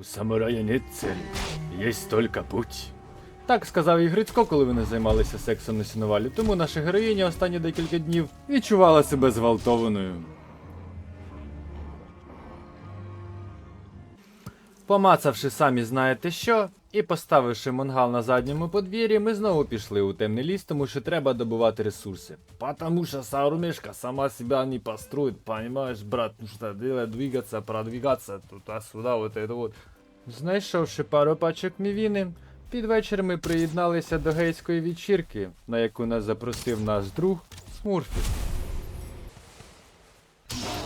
У самурая нет цели, есть только путь. Так сказав і Грицько, коли вони займалися сексом на сіновалі, тому наша героїня останні декілька днів відчувала себе зґвалтованою. Помацавши самі знаєте що, і поставивши мангал на задньому подвір'ї, ми знову пішли у темний ліс, тому що треба добувати ресурси. Потому что Саурмешка сама себя не построит, понимаешь, брат, ну что делать, двигаться, продвигаться, туда-сюда, вот это вот. Знайшовши пару пачок мівіни, під вечір ми приєдналися до гейської вечірки, на яку нас запросив наш друг Смурфік.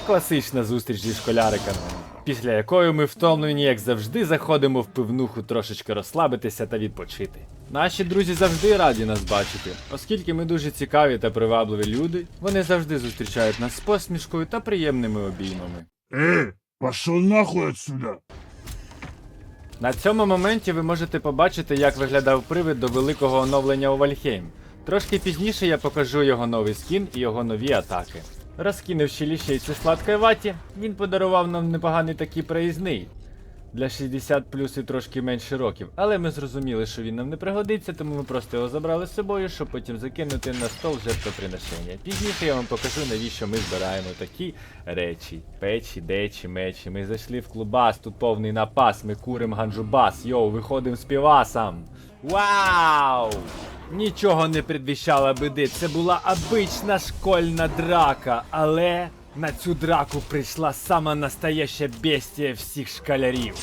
Класична зустріч зі школяриками, після якої ми втомлені, як завжди, заходимо в пивнуху трошечки розслабитися та відпочити. Наші друзі завжди раді нас бачити, оскільки ми дуже цікаві та привабливі люди, вони завжди зустрічають нас з посмішкою та приємними обіймами. Эй, пошел нахуй отсюда! На цьому моменті ви можете побачити, як виглядав привид до великого оновлення у Вальхейм. Трошки пізніше я покажу його новий скін і його нові атаки. Розкинувши ліщейці сладкої ваті, він подарував нам непоганий такий проїзний для 60 плюс і трошки менше років, але ми зрозуміли, що він нам не пригодиться, тому ми просто його забрали з собою, щоб потім закинути на стол жертвоприношення. Пізніше я вам покажу, навіщо ми збираємо такі речі. Печі, дечі, мечі. Ми зайшли в клубас, тут повний напас, ми курим ганджубас, йоу, виходимо з півасом. Вау! Нічого не предвіщало биди, це була обична школьна драка, але на цю драку прийшла сама настояща бестія всіх школярів.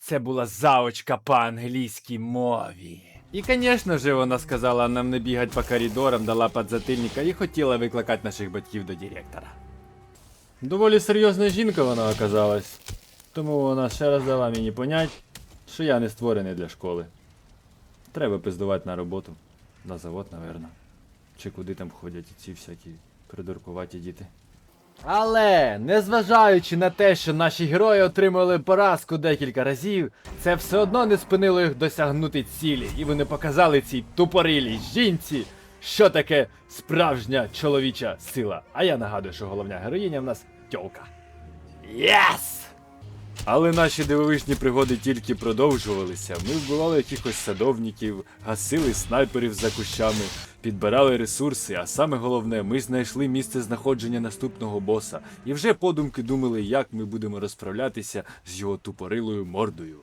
Це була заочка по англійській мові. І, звісно ж, вона сказала нам не бігати по коридорам, дала подзатильника і хотіла викликати наших батьків до директора. Доволі серйозна жінка вона оказалась, тому вона ще раз дала мені понять, що я не створений для школи. Треба пиздувати на роботу. На завод, напевно. Чи куди там ходять ці всякі придуркуваті діти. Але, незважаючи на те, що наші герої отримали поразку декілька разів, це все одно не спинило їх досягнути цілі, і вони показали цій тупорилій жінці, що таке справжня чоловіча сила. А я нагадую, що головна героїня в нас тьолка. Єс! Але наші дивовижні пригоди тільки продовжувалися. Ми вбивали якихось садовників, гасили снайперів за кущами, підбирали ресурси, а саме головне, ми знайшли місце знаходження наступного боса і вже подумки думали, як ми будемо розправлятися з його тупорилою мордою.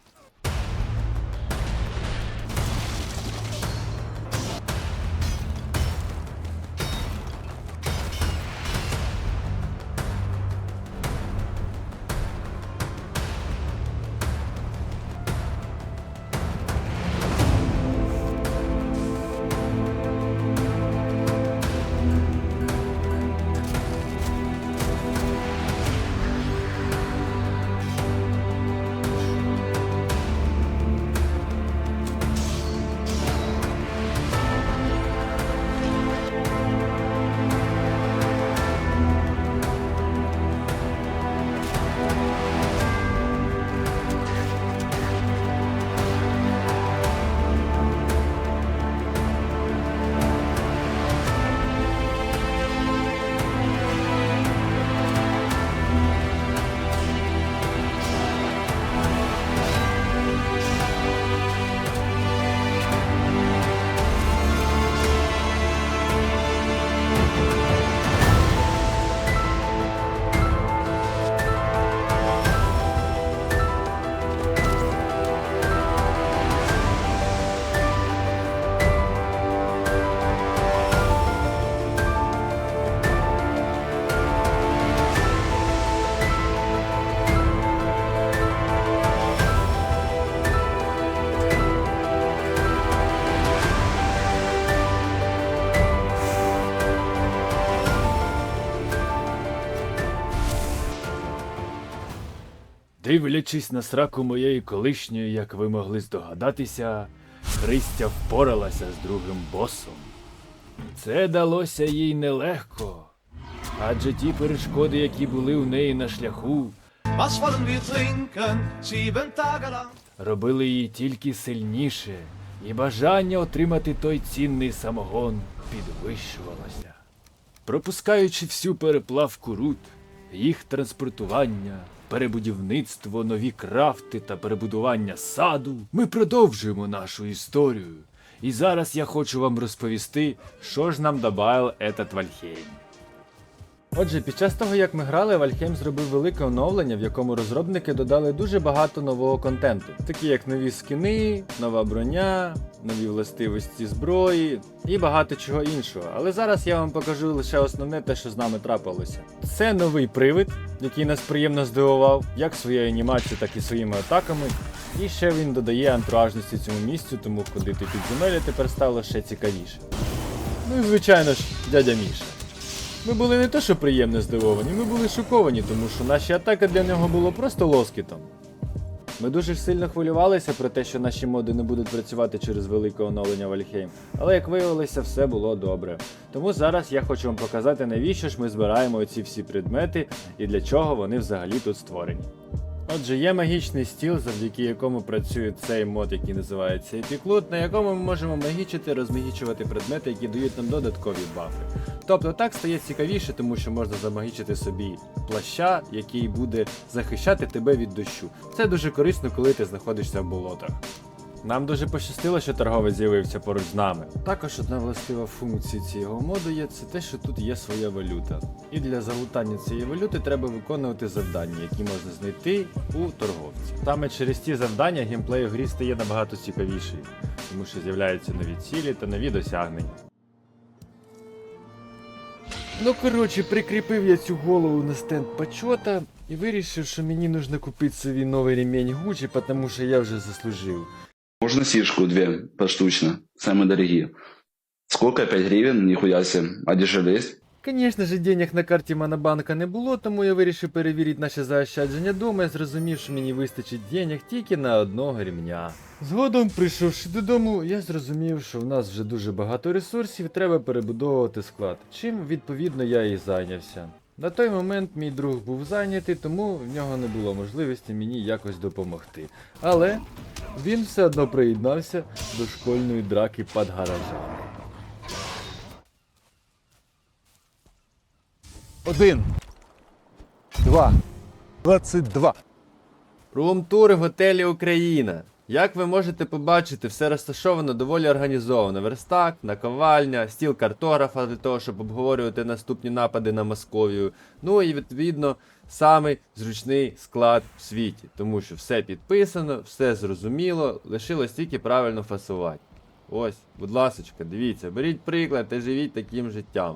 Дивлячись на сраку моєї колишньої, як ви могли здогадатися, Христя впоралася з другим босом. Це далося їй нелегко. Адже ті перешкоди, які були у неї на шляху, робили її тільки сильніше, і бажання отримати той цінний самогон підвищувалося. Пропускаючи всю переплавку руд, їх транспортування, перебудівництво, нові крафти та перебудування саду. Ми продовжуємо нашу історію. І зараз я хочу вам розповісти, що ж нам добавив этот Вальхейм. Отже, під час того, як ми грали, Вальхейм зробив велике оновлення, в якому розробники додали дуже багато нового контенту, такі як нові скини, нова броня, нові властивості зброї і багато чого іншого. Але зараз я вам покажу лише основне те, що з нами трапилося. Це новий привид, який нас приємно здивував, як своєю анімацією, так і своїми атаками. І ще він додає антуражності цьому місцю, тому ходити підземелля тепер стало ще цікавіше. Ну і звичайно ж, дядя Міша. Ми були не те, що приємно здивовані, ми були шоковані, тому що наші атаки для нього було просто лоскітом. Ми дуже сильно хвилювалися про те, що наші моди не будуть працювати через велике оновлення Вальхейм. Але як виявилося, все було добре. Тому зараз я хочу вам показати, навіщо ж ми збираємо оці всі предмети і для чого вони взагалі тут створені. Отже, є магічний стіл, завдяки якому працює цей мод, який називається Епіклут, на якому ми можемо магічити, розмагічувати предмети, які дають нам додаткові бафи. Тобто так стає цікавіше, тому що можна замагічити собі плаща, який буде захищати тебе від дощу. Це дуже корисно, коли ти знаходишся в болотах. Нам дуже пощастило, що торговець з'явився поруч з нами. Також одна властива функція цього моду є це те, що тут є своя валюта. І для залутання цієї валюти треба виконувати завдання, які можна знайти у торговця. Саме через ці завдання геймплей у грі стає набагато цікавіший, тому що з'являються нові цілі та нові досягнення. Ну коротше, прикріпив я цю голову на стенд почота і вирішив, що мені нужно купити собі новий ремінь Гуччі, тому що я вже заслужив. Можно сишку две поштучно, самые дорогие. Сколько? 5 гривен? Нихуя себе. А дешевле есть? Звісно ж, денег на карті Монобанка не було, тому я вирішив перевірити наші заощадження дома і зрозумів, що мені вистачить денег тільки на одного рівня. Згодом, прийшовши додому, я зрозумів, що в нас вже дуже багато ресурсів, треба перебудовувати склад. Чим відповідно я і зайнявся. На той момент мій друг був зайнятий, тому в нього не було можливості мені якось допомогти. Але він все одно приєднався до школьної драки під гаражами. Один. Два. Двадцять два. Рум-тур в готелі Україна. Як ви можете побачити, все розташовано доволі організовано. Верстак, наковальня, стіл картографа для того, щоб обговорювати наступні напади на Московію. Ну і відповідно самий зручний склад в світі, тому що все підписано, все зрозуміло, лишилось тільки правильно фасувати. Ось, будь ласочка, дивіться, беріть приклад та живіть таким життям.